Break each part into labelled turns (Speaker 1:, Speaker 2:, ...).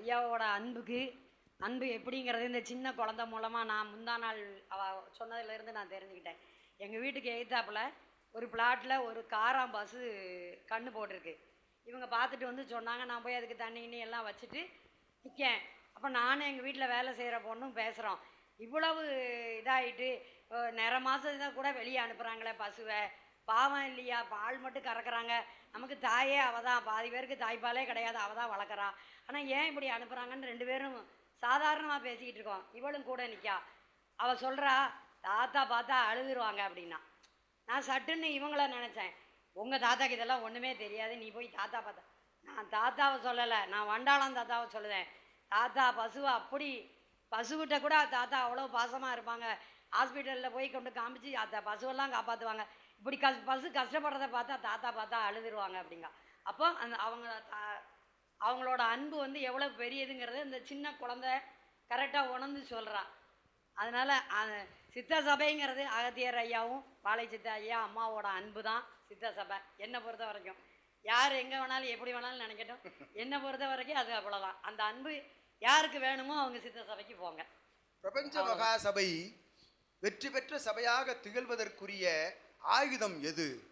Speaker 1: ஐயாவோட அன்புக்கு அன்பு எப்படிங்கிறது இந்த சின்ன குழந்த மூலமாக நான் முந்தா நாள் அவ சொன்னதுலேருந்து நான் தெரிஞ்சுக்கிட்டேன். எங்கள் வீட்டுக்கு எய்த்தாப்பில் ஒரு பிளாட்டில் ஒரு காராம் பஸ்ஸு கண்ணு போட்டிருக்கு. இவங்க பார்த்துட்டு வந்து சொன்னாங்க நான் போய் அதுக்கு தண்ணி கிண்ணி எல்லாம் வச்சுட்டு நிற்கேன் அப்போ நானும் எங்கள் வீட்டில் வேலை செய்கிற பொண்ணும் பேசுகிறோம் இவ்வளவு இதாகிட்டு நிற மாதம் தான் கூட வெளியே அனுப்புகிறாங்களே பசுவை. பாவம் இல்லையா? பால் மட்டும் கறக்குறாங்க. நமக்கு தாயே அவள் தான் பாதி பேருக்கு தாய்ப்பாலே கிடையாது. அவள் தான் வளர்க்குறா. ஆனால் ஏன் இப்படி அனுப்புகிறாங்கன்னு ரெண்டு பேரும் சாதாரணமாக பேசிக்கிட்டு இருக்கோம். இவளும் கூட நிற்கா அவள் சொல்கிறா தாத்தா பார்த்தா அழுதுருவாங்க அப்படின்னா. நான் சட்டுன்னு இவங்கள நினச்சேன். உங்கள் தாத்தாக்கு இதெல்லாம் ஒன்றுமே தெரியாது. நீ போய் தாத்தா பார்த்தா நான் தாத்தாவை சொல்லலை. நான் வண்டாளம் தாத்தாவை சொல்லுவேன் தாத்தா பசுவை அப்படி பசுக்கிட்ட கூட தாத்தா அவ்வளோ பாசமாக இருப்பாங்க. ஹாஸ்பிட்டலில் போய் கொண்டு காமிச்சு அந்த பசுவெல்லாம் காப்பாற்றுவாங்க இப்படி கஸ் பசு கஷ்டப்படுறத பார்த்தா தாத்தா பார்த்தா அழுதுருவாங்க அப்படிங்க. அப்போ அந்த அவங்க தா- அவங்களோட அன்பு வந்து எவ்வளோ பெரியதுங்கிறத இந்த சின்ன குழந்தை கரெக்டாக உணர்ந்து சொல்கிறா அதனால் அது சித்த சபைங்கிறது அகத்தியர் ஐயாவும் வாழை சித்த ஐயா அம்மாவோட அன்பு தான் சித்த சபை. என்னை பொறுத்த வரைக்கும். யார் எங்கே வேணாலும் எப்படி வேணாலும் நினைக்கட்டும். என்னை பொறுத்த வரைக்கும் அது அவ்வளோதான் அந்த அன்பு யாருக்கு வேணுமோ அவங்க சித்த சபைக்கு போங்க.
Speaker 2: பிரபஞ்ச மகா சபை வெற்றி பெற்ற சபையாக திகழ்வதற்குரிய ஆயுதம் எது?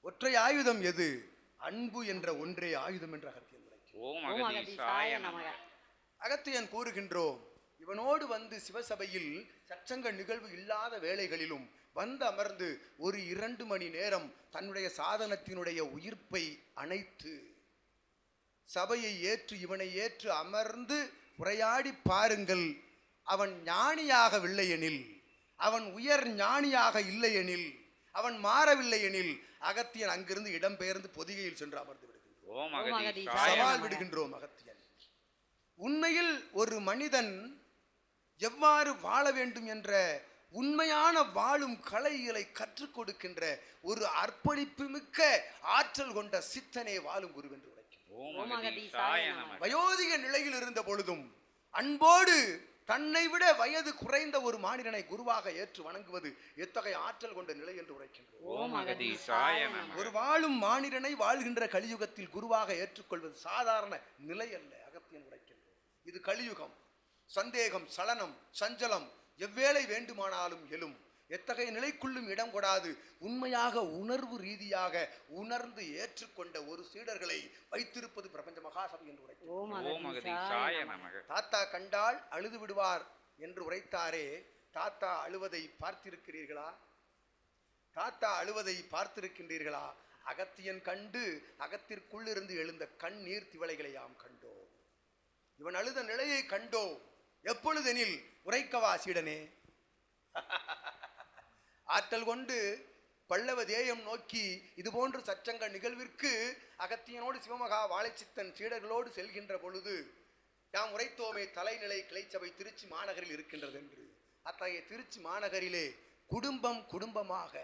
Speaker 2: ஒற்றை ஆயுதம் எது? அன்பு என்ற ஒன்றே ஆயுதம் என்ற அகத்தியன்
Speaker 3: நமக.
Speaker 2: அகத்தியன் கூறுகின்றோம் இவனோடு வந்து சிவசபையில் சச்சங்க நிகழ்வு இல்லாத வேளைகளிலும் வந்து அமர்ந்து ஒரு இரண்டு மணி நேரம் தன்னுடைய சாதனத்தினுடைய உயிர்ப்பை அணைத்து சபையை ஏற்று இவனை ஏற்று அமர்ந்து உரையாடி பாருங்கள். அவன் ஞானியாகவில்லை எனில் அவன் உயர் ஞானியாக இல்லை எனில் அவன் மாறவில்லை எனில் அகத்தியன் அங்கிருந்து இடம்பெயர்ந்து பொதிகையில் சென்று அமர்ந்து சவால்
Speaker 3: நமக
Speaker 2: விடுகின்றோம் அகத்தியன் உண்மையில் ஒரு மனிதன் எவ்வாறு வாழ வேண்டும் என்ற உண்மையான வாழும் கலைகளை கற்றுக் கொடுக்கின்ற ஒரு அர்ப்பணிப்பு மிக்க ஆற்றல் கொண்ட சித்தனே வாழும் குரு என்று உரைக்கின்றார்.
Speaker 3: ஓம்
Speaker 1: ஓம்
Speaker 3: அகதீசாய
Speaker 1: அகதீசாய
Speaker 3: நமக
Speaker 2: வயோதிக நிலையில் இருந்த பொழுதும் அன்போடு தன்னை விட வயது குறைந்த ஒரு மானிடனை குருவாக ஏற்று வணங்குவது எத்தகைய ஆற்றல் கொண்ட நிலை என்று உரைக்கின்றோம். ஒரு வாழும் மானிடனை வாழ்கின்ற கலியுகத்தில் குருவாக ஏற்றுக்கொள்வது சாதாரண நிலை அல்ல அகத்தியன் உரைக்கின்றோம் இது கலியுகம் சந்தேகம் சலனம் சஞ்சலம் எவ்வேளை வேண்டுமானாலும் எழும். எத்தகைய நிலைக்குள்ளும் இடம் கொடாது. உண்மையாக உணர்வு ரீதியாக உணர்ந்து ஏற்றுக்கொண்ட ஒரு சீடர்களை வைத்திருப்பது பிரபஞ்ச மகாசபை என்று
Speaker 1: நமக.
Speaker 2: தாத்தா கண்டால் அழுது விடுவார் என்று உரைத்தாரே. தாத்தா அழுவதை பார்த்திருக்கிறீர்களா? தாத்தா அழுவதை பார்த்திருக்கின்றீர்களா? அகத்தியன் கண்டு அகத்திற்குள் இருந்து எழுந்த கண்ணீர் திவளைகளை யாம் கண்டோம். இவன் அழுத நிலையை கண்டோம். எப்பொழுதெனில் உரைக்கவா சீடனே? ஆற்றல் கொண்டு பல்லவ தேயம் நோக்கி இது போன்ற சச்சங்க நிகழ்விற்கு அகத்தியனோடு சிவமகா வாழைச்சித்தன் சீடர்களோடு செல்கின்ற பொழுது யாம் உரைத்தோமே தலைநிலை கிளைச்சபை திருச்சி மாநகரில் இருக்கின்றது என்று. அத்தகைய திருச்சி மாநகரிலே குடும்பம் குடும்பமாக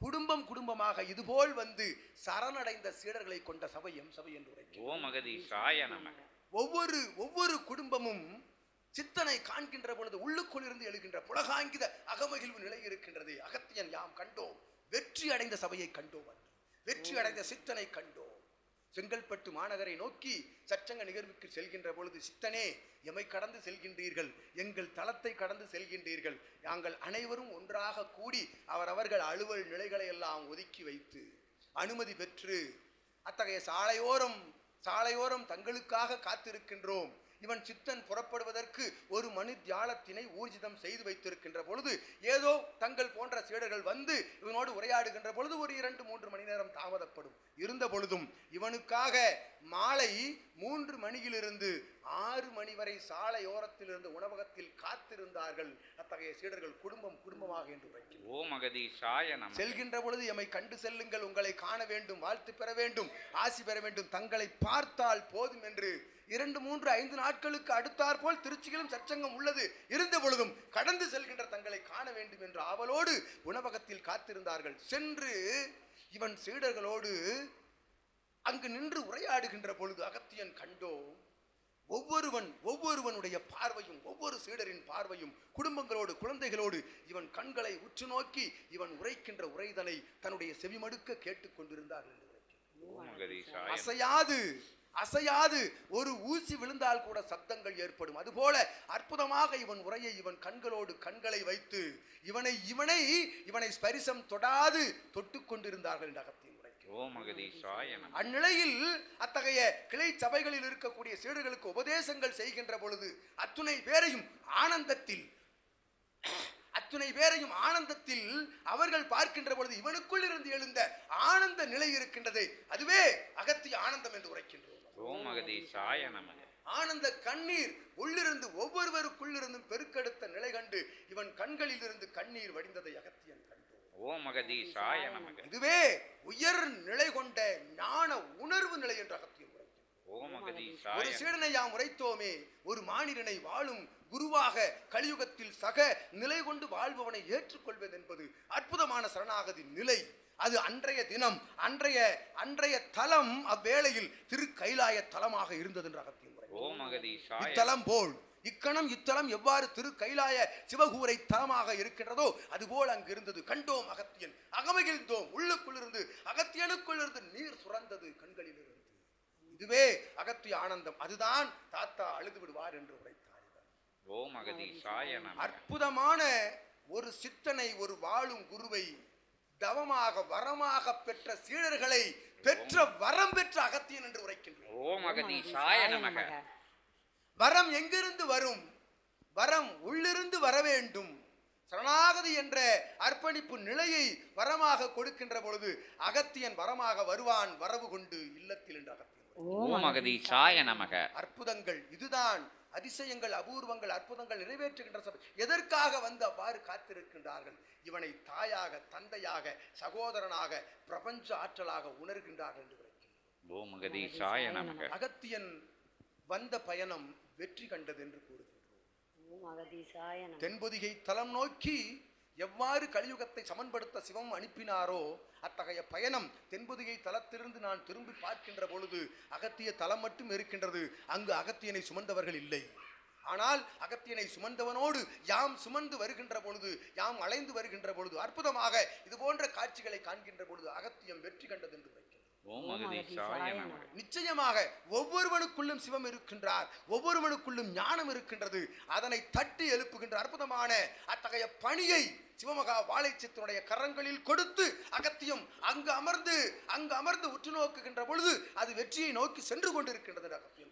Speaker 2: குடும்பம் குடும்பமாக இதுபோல் வந்து சரணடைந்த சீடர்களை கொண்ட சபை எம் சபை என்று உரைக்கிறோம் ஒவ்வொரு ஒவ்வொரு குடும்பமும் சித்தனை காண்கின்ற பொழுது உள்ளுக்குள் இருந்து எழுகின்ற புலகாங்கித அகமகிழ்வு நிலை இருக்கின்றது. அகத்தியன் யாம் கண்டோம். வெற்றி அடைந்த சபையை கண்டோம் அன்று. வெற்றி அடைந்த சித்தனை கண்டோம். செங்கல்பட்டு மாநகரை நோக்கி சச்சங்க நிகழ்வுக்கு செல்கின்ற பொழுது சித்தனே எமை கடந்து செல்கின்றீர்கள். எங்கள் தளத்தை கடந்து செல்கின்றீர்கள். நாங்கள் அனைவரும் ஒன்றாக கூடி அவரவர்கள் அலுவல் நிலைகளை எல்லாம் ஒதுக்கி வைத்து அனுமதி பெற்று அத்தகைய சாலையோரம் சாலையோரம் தங்களுக்காக காத்திருக்கின்றோம். இவன் சித்தன் புறப்படுவதற்கு ஒரு மணி தியாலத்தினை ஊர்ஜிதம் செய்து வைத்திருக்கின்ற பொழுது ஏதோ தங்கள் போன்ற சீடர்கள் வந்து இவனோடு உரையாடுகின்ற பொழுது ஒரு இரண்டு மூன்று மணி நேரம் தாமதப்படும். இருந்த பொழுதும் இவனுக்காக மாலை மூன்று மணியிலிருந்து ஆறு மணி வரை சாலையோரத்தில் இருந்த உணவகத்தில் காத்திருந்தார்கள். அத்தகைய சீடர்கள் குடும்பம் குடும்பமாக என்று
Speaker 3: ஓம் அகதீசாய நமக
Speaker 2: செல்கின்ற பொழுது எம்மை கண்டு செல்லுங்கள் உங்களை காண வேண்டும் வாழ்த்து பெற வேண்டும் ஆசி பெற வேண்டும். தங்களை பார்த்தால் போதும் என்று இரண்டு மூன்று ஐந்து நாட்களுக்கு அடுத்தாற்போல் திருச்சியிலும் சச்சங்கம் உள்ளது. இருந்த பொழுதும் கடந்து செல்கின்ற தங்களை காண வேண்டும் என்ற ஆவலோடு உணவகத்தில் காத்திருந்தார்கள். சென்று இவன் சீடர்களோடு அங்கு நின்று உரையாடுகின்ற பொழுது அகத்தியன் கண்டோம் ஒவ்வொருவன் ஒவ்வொருவனுடைய பார்வையும் ஒவ்வொரு சீடரின் பார்வையும் குடும்பங்களோடு குழந்தைகளோடு இவன் கண்களை உற்று நோக்கி இவன் உரைக்கின்ற உரைதனை தன்னுடைய செவிமடுக்க கேட்டுக்கொண்டிருந்தார்கள் என்று அசையாது அசையாது ஒரு ஊசி விழுந்தால் கூட சப்தங்கள் ஏற்படும். அதுபோல அற்புதமாக இவன் உரையை இவன் கண்களோடு கண்களை வைத்து இவனை இவனை இவனை ஸ்பரிசம் தொடாது தொட்டு கொண்டிருந்தார்கள் என்று அகத்தியன் அந்நிலையில் அத்தகைய கிளை சபைகளில் இருக்கக்கூடிய சீடர்களுக்கு உபதேசங்கள் செய்கின்ற பொழுது அத்துணை பேரையும் ஆனந்தத்தில் அத்துணை பேரையும் ஆனந்தத்தில் அவர்கள் பார்க்கின்ற பொழுது இவனுக்குள் இருந்து எழுந்த ஆனந்த நிலை இருக்கின்றது. அதுவே அகத்திய ஆனந்தம் என்று உரைக்கின்றோம். ஆனந்த கண்ணீர் உள்ளிருந்து ஒவ்வொருவருக்குள்ளிருந்தும் பெருக்கெடுத்த நிலை கண்டு இவன் கண்களில் இருந்து கண்ணீர் வடிந்ததை அகத்தியன்
Speaker 3: அகதீசாய நமக.
Speaker 2: இதுவே உயர் நிலை கொண்ட ஞான உணர்வு நிலை என்று
Speaker 3: ஓம்
Speaker 2: ஒரு சீடனை யாம் உரைத்தோமே ஒரு மானிடனை வாழும் குருவாக கலியுகத்தில் சக நிலை கொண்டு வாழ்பவனை ஏற்றுக்கொள்வது என்பது அற்புதமான சரணாகதி நிலை. அது அன்றைய தினம் அன்றைய அன்றைய தலம் அவ்வேளையில் திரு கைலாய தலமாக இருந்தது என்று அகத்தியம் இத்தலம் போல் இக்கணம் இத்தலம் எவ்வாறு திரு கைலாய சிவகூரை தலமாக இருக்கின்றதோ அதுபோல் அங்கு இருந்தது. கண்டோம் அகத்தியன். அகமகிழ்ந்தோம். உள்ளுக்குள்ளிருந்து அகத்தியனுக்குள்ளிருந்து நீர் சுரந்தது கண்களில் இருந்து இதுவே அகத்திய ஆனந்தம். அதுதான் தாத்தா அழுது விடுவார் என்று உரைத்தார்.
Speaker 3: ஓம்
Speaker 2: அற்புதமான ஒரு சித்தனை ஒரு வாழும் குருவை தவமாக வரமாக பெற்ற சீடர்களை பெற்ற வரம் பெற்ற அகத்தியன் என்று உரைக்கின்றோம்.
Speaker 3: ஓம் அகதீசாய நமக.
Speaker 2: வரம் எங்கிருந்து வரும்? வரம் உள்ளிருந்து வர வேண்டும். சரணாகதி என்ற அர்ப்பணிப்பு நிலையை வரமாக கொடுக்கின்ற பொழுது அகத்தியன் வரமாக வருவான் வரவு கொண்டு இல்லத்தில் என்று அகத்தியன்
Speaker 3: ஓம் அகதீசாய நமக.
Speaker 2: அற்புதங்கள் இதுதான். அதிசயங்கள் அபூர்வங்கள் அற்புதங்கள் நிறைவேற்றுகின்ற சபை. எதற்காக வந்து அவ்வாறு காத்திருக்கின்றார்கள்? இவனை தாயாக தந்தையாக சகோதரனாக பிரபஞ்ச ஆற்றலாக உணர்கின்றார்கள் என்று அகத்தியன் வந்த பயணம் வெற்றி கண்டது என்று கூறுகின்றோம் தென்பொதிகை தலம் நோக்கி எவ்வாறு கலியுகத்தை சமன்படுத்த சிவம் அனுப்பினாரோ அத்தகைய பயணம் தென்பொதிகை தலத்திலிருந்து நான் திரும்பி பார்க்கின்ற பொழுது அகத்திய தலம் மட்டும் இருக்கின்றது. அங்கு அகத்தியனை சுமந்தவர்கள் இல்லை. ஆனால் அகத்தியனை சுமந்தவனோடு யாம் சுமந்து வருகின்ற பொழுது யாம் அலைந்து வருகின்ற பொழுது அற்புதமாக இது போன்ற காட்சிகளை காண்கின்ற பொழுது அகத்தியம் வெற்றி கண்டது என்று
Speaker 3: ஓம் அகதீசாய நமக.
Speaker 2: நிச்சயமாக ஒவ்வொருவனுக்குள்ளும் சிவம் இருக்கின்றார் ஒவ்வொருவனுக்குள்ளும் ஞானம் இருக்கின்றது. அதனை தட்டி எழுப்புகின்ற அற்புதமான அத்தகைய பணியை சிவமகா வாழைச்சத்தினுடைய கரங்களில் கொடுத்து அகத்தியம் அங்கு அமர்ந்து அங்கு அமர்ந்து உற்று நோக்குகின்ற பொழுது அது வெற்றியை நோக்கி சென்று கொண்டிருக்கின்றது அகத்தியம்.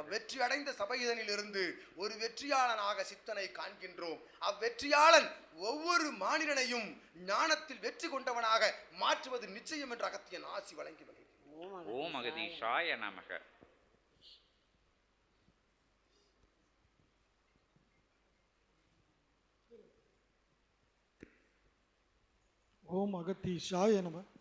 Speaker 2: அவ்வெற்றி அடைந்த சபையிதனில் இருந்து ஒரு வெற்றியாளனாக சித்தனை காண்கின்றோம். அவ்வெற்றியாளன் ஒவ்வொரு மாநிலனையும் ஞானத்தில் வெற்றி கொண்டவனாக மாற்றுவது நிச்சயம் என்று அகத்தியன் ஆசி வழங்கி வருகிறார்
Speaker 3: ஓம் அகதீசாய நமக.
Speaker 4: ஓம் அகத்தீஷாய நம.